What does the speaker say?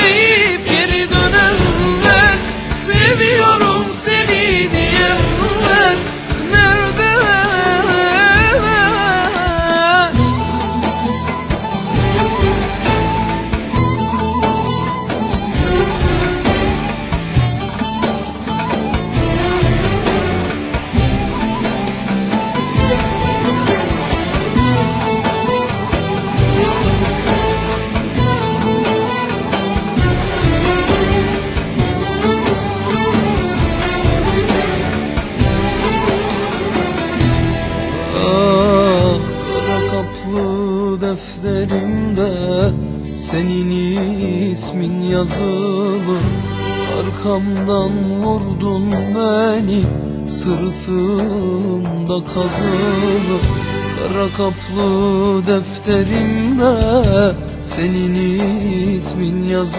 deyip geri dönen Ah kara kaplı defterimde Senin ismin yazılı. Arkamdan vurdun beni Sırtımda kazılı. Kara kaplı defterimde Senin ismin yazılı.